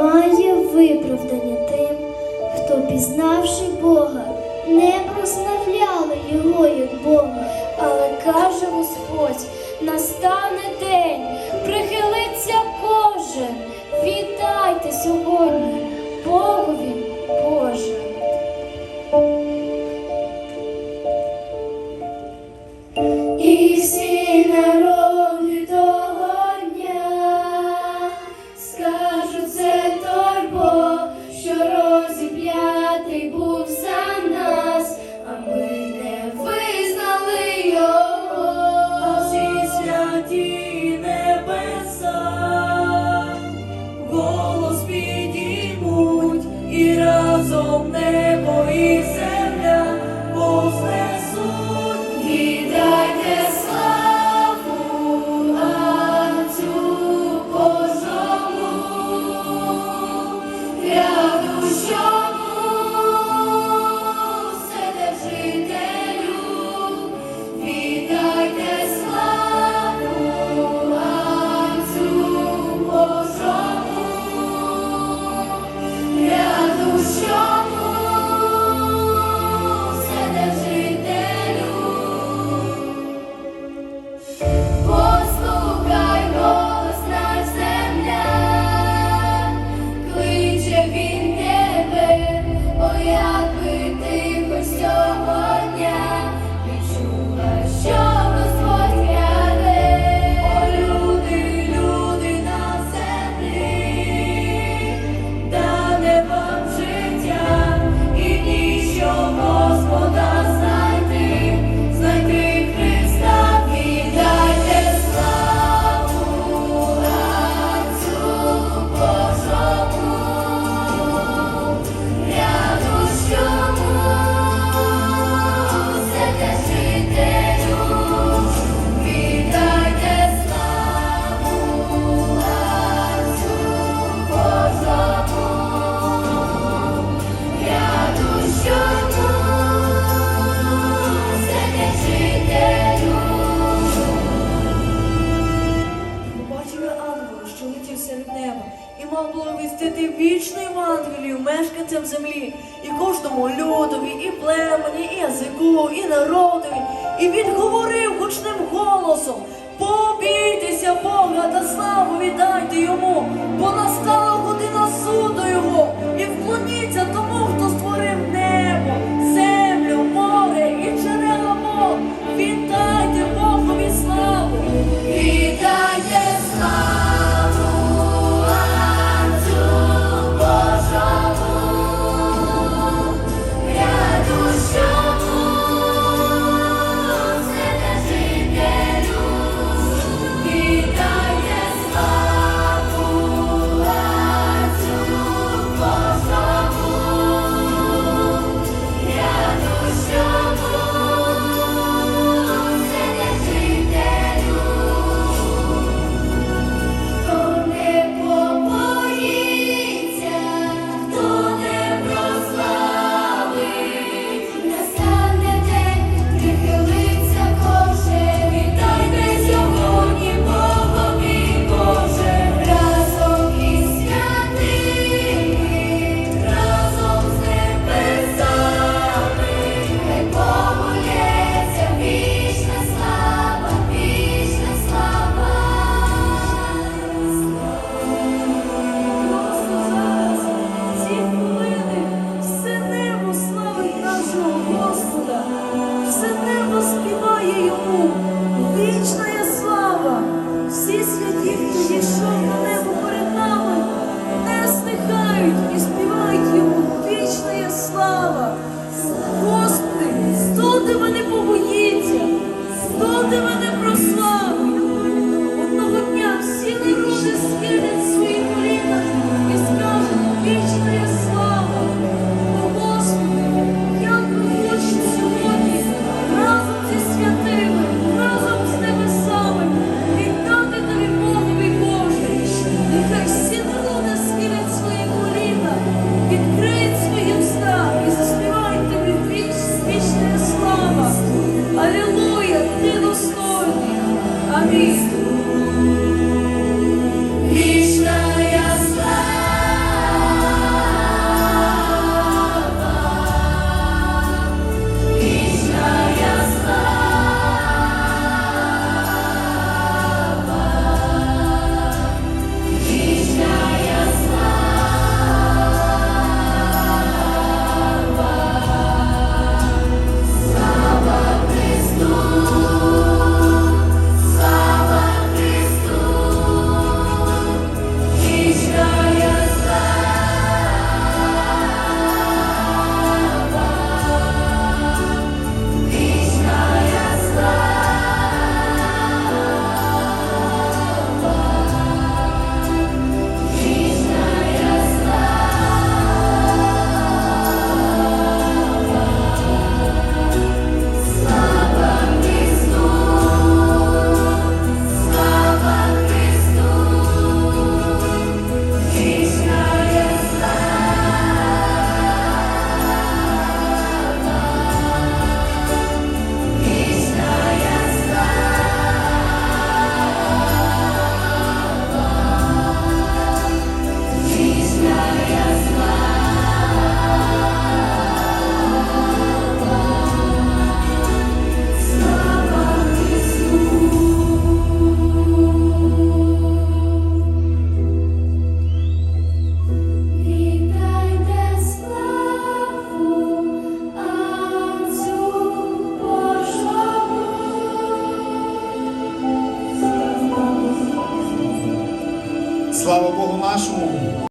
має виправдання тим, хто, пізнавши Бога, не прославляли його як Бога, але каже Господь: настане день, прихилиться. корінцям землі, і кожному людові, і племені, і язику, і народові, і відговорив гучним голосом: побійтеся Бога та славу віддайте йому, бо настав. acham